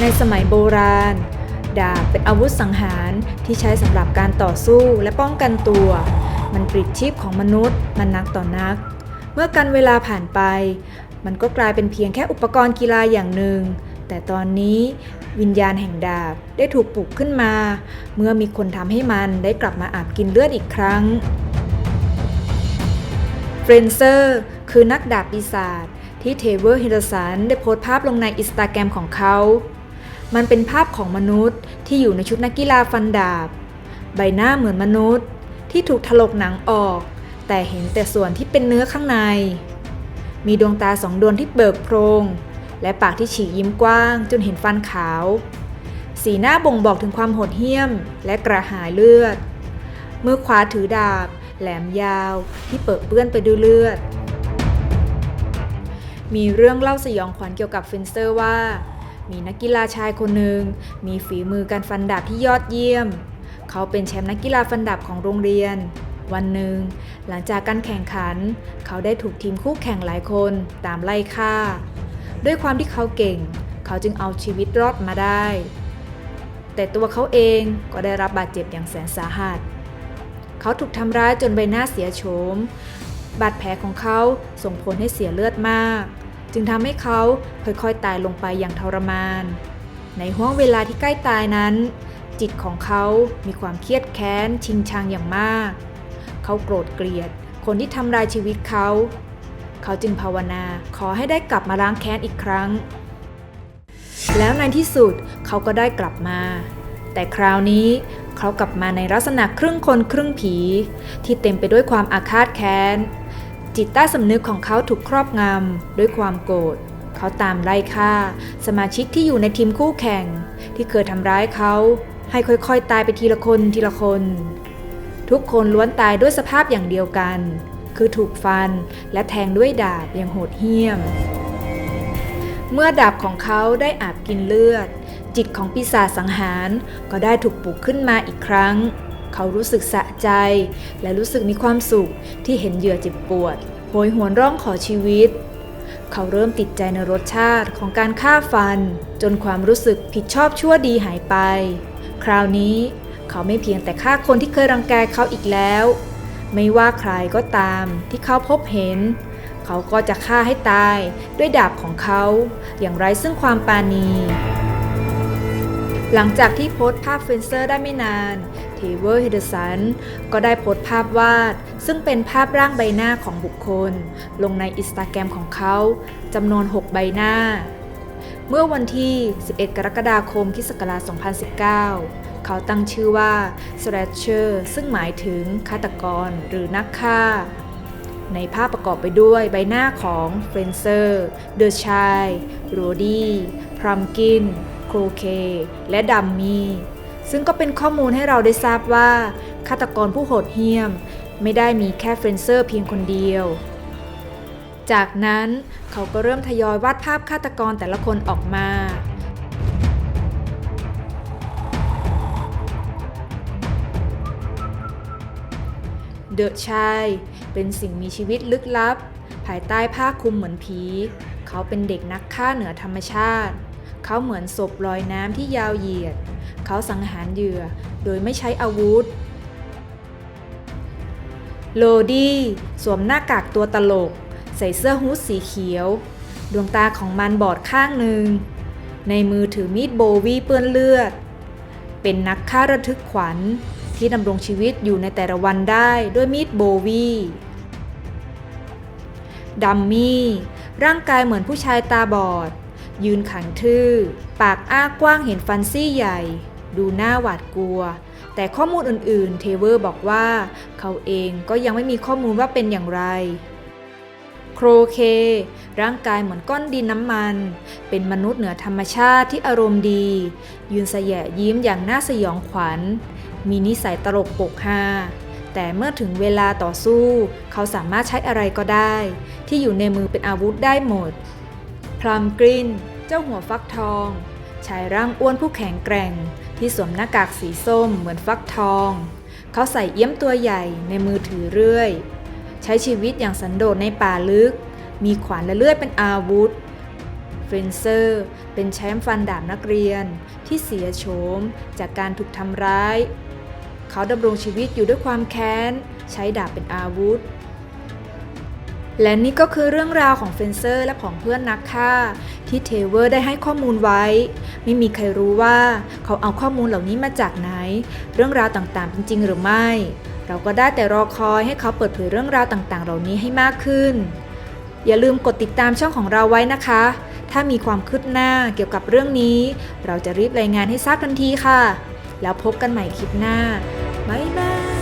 ในสมัยโบราณ ดาบเป็นอาวุธสังหารที่ใช้สำหรับการต่อสู้และป้องกันตัว มันปลิดชีพของมนุษย์มันนักต่อนัก เมื่อกันเวลาผ่านไป มันก็กลายเป็นเพียงแค่อุปกรณ์กีฬาอย่างหนึ่ง แต่ตอนนี้วิญญาณแห่งดาบได้ถูกปลุกขึ้นมา เมื่อมีคนทำให้มันได้กลับมาอาบกินเลือดอีกครั้งเฟรนเซอร์คือนักดาบปีศาจที่เทเวอร์เฮนเดสันได้โพสต์ภาพลงในอินสตาแกรมของเขา มันเป็นภาพของมนุษย์ที่อยู่ในชุดนักกีฬาฟันดาบ ใบหน้าเหมือนมนุษย์ ที่ถูกถลกหนังออก แต่เห็นแต่ส่วนที่เป็นเนื้อข้างใน มีดวงตาสองดวงที่เบิกโพรง และปากที่ฉีกยิ้มกว้าง จนเห็นฟันขาว สีหน้าบ่งบอกถึงความโหดเหี้ยม และกระหายเลือด มือขวาถือดาบ แหลมยาว ที่เปิดเปื้อนไปด้วยเลือดมีเรื่องเล่าสยองขวัญเกี่ยวกับเฟนเซอร์ว่า มีนักกีฬาชายคนหนึ่งมีฝีมือการฟันดาบที่ยอดเยี่ยม เขาเป็นแชมป์นักกีฬาฟันดาบของโรงเรียน วันหนึ่ง หลังจากการแข่งขัน เขาได้ถูกทีมคู่แข่งหลายคนตามไล่ฆ่า ด้วยความที่เขาเก่ง เขาจึงเอาชีวิตรอดมาได้ แต่ตัวเขาเองก็ได้รับบาดเจ็บอย่างแสนสาหัส เขาถูกทำร้ายจนใบหน้าเสียโฉมบาดแผลของเขาส่งผลให้เสียเลือดมาก จึงทำให้เขาค่อยๆตายลงไปอย่างทรมาน ในห้วงเวลาที่ใกล้ตายนั้น จิตของเขามีความเครียดแค้นชิงชังอย่างมาก เขาโกรธเกลียด คนที่ทำลายชีวิตเขา เขาจึงภาวนาขอให้ได้กลับมาล้างแค้นอีกครั้ง แล้วในที่สุดเขาก็ได้กลับมา แต่คราวนี้เขากลับมาในลักษณะครึ่งคนครึ่งผี ที่เต็มไปด้วยความอาฆาตแค้น จิตใต้สำนึกของเขาถูกครอบงำด้วยความโกรธ เขาตามไล่ฆ่า สมาชิกที่อยู่ในทีมคู่แข่ง ที่เคยทำร้ายเขา ให้ค่อยๆ ตายไปทีละคนทีละคน ทุกคนล้วนตายด้วยสภาพอย่างเดียวกัน คือถูกฟันและแทงด้วยดาบอย่างโหดเหี้ยม เมื่อดาบของเขาได้อาบกินเลือด จิตของปีศาจสังหารก็ได้ถูกปลุกขึ้นมาอีกครั้ง เขารู้สึกสะใจ และรู้สึกมีความสุขที่เห็นเหยื่อเจ็บปวดโหยหวนร้องขอชีวิต เขาเริ่มติดใจในรสชาติของการฆ่าฟัน จนความรู้สึกผิดชอบชั่วดีหายไป คราวนี้เขาไม่เพียงแต่ฆ่าคนที่เคยรังแกเขาอีกแล้ว ไม่ว่าใครก็ตามที่เขาพบเห็น เขาก็จะฆ่าให้ตายด้วยดาบของเขา อย่างไร้ซึ่งความปราณี หลังจากที่โพสต์ภาพเฟนเซอร์ได้ไม่นานเทเวอร์เฮเดสันก็ได้โพสต์ภาพวาด ซึ่งเป็นภาพร่างใบหน้าของบุคคล ลงในอินสตาแกรมของเขาจำนวน 6 ใบหน้า เมื่อวันที่ 11 กรกฎาคมคศ2019 เขาตั้งชื่อว่า Slasher ซึ่งหมายถึงฆาตกรหรือนักฆ่าในภาพประกอบไปด้วยใบหน้าของเฟรนเซอร์ เดอะชาย โรดี้ พรัมกิน รเค และดัมมี่ ซึ่งก็เป็นข้อมูลให้เราได้ทราบว่าฆาตกรผู้โหดเหี้ยม ไม่ได้มีแค่เฟรนเซอร์เพียงคนเดียว จากนั้นเขาก็เริ่มทยอยวาดภาพฆาตกรแต่ละคนออกมาเดอะชายเป็นสิ่งมีชีวิตลึกลับ ภายใต้ผ้าคลุมเหมือนผี เขาเป็นเด็กนักฆ่าเหนือธรรมชาติ เขาเหมือนศพลอยน้ำที่ยาวเหยียด เขาสังหารเหยื่อโดยไม่ใช้อาวุธ โลดี้สวมหน้ากากตัวตลก ใส่เสื้อฮู้ดสีเขียว ดวงตาของมันบอดข้างหนึ่ง ในมือถือมีดโบวีเปื้อนเลือด เป็นนักฆ่าระทึกขวัญที่ดำรงชีวิตอยู่ในแต่ละวันได้ด้วยมีดโบวีดัมมี่ ร่างกายเหมือนผู้ชายตาบอด ยืนขังทื่อ ปากอ้ากว้างเห็นฟันซี่ใหญ่ ดูหน้าหวาดกลัว แต่ข้อมูลอื่นๆ เทเวอร์บอกว่า เขาเองก็ยังไม่มีข้อมูลว่าเป็นอย่างไร โครเค ร่างกายเหมือนก้อนดินน้ำมัน เป็นมนุษย์เหนือธรรมชาติที่อารมณ์ดี ยืนแสยะยิ้มอย่างน่าสยองขวัญ มีนิสัยตลกปกฮาแต่เมื่อถึงเวลาต่อสู้ เขาสามารถใช้อะไรก็ได้ ที่อยู่ในมือเป็นอาวุธได้หมด ลัมกรินเจ้าหัวฟักทอง ชายร่างอ้วนผู้แข็งแกร่ง ที่สวมหน้ากากสีส้มเหมือนฟักทอง เขาใส่เอี้ยมตัวใหญ่ในมือถือเรื่อย ใช้ชีวิตอย่างสันโดษในป่าลึก มีขวานและเลือดเป็นอาวุธเฟรนเซอร์เป็นแชมป์ฟันดาบนักเรียนที่เสียโฉมจากการถูกทำร้าย เขาดำรงชีวิตอยู่ด้วยความแค้น ใช้ดาบเป็นอาวุธ และนี่ก็คือเรื่องราวของเฟนเซอร์และของเพื่อนนักฆ่า ที่เทเวอร์ได้ให้ข้อมูลไว้ ไม่มีใครรู้ว่าเขาเอาข้อมูลเหล่านี้มาจากไหน เรื่องราวต่างๆเป็นจริงหรือไม่ เราก็ได้แต่รอคอยให้เขาเปิดเผยเรื่องราวต่างๆ เหล่านี้ให้มากขึ้น อย่าลืมกดติดตามช่องของเราไว้นะคะ ถ้ามีความคืบหน้าเกี่ยวกับเรื่องนี้ เราจะรีบรายงานให้ทราบทันทีค่ะ แล้วพบกันใหม่คลิปหน้าบ๊ายบาย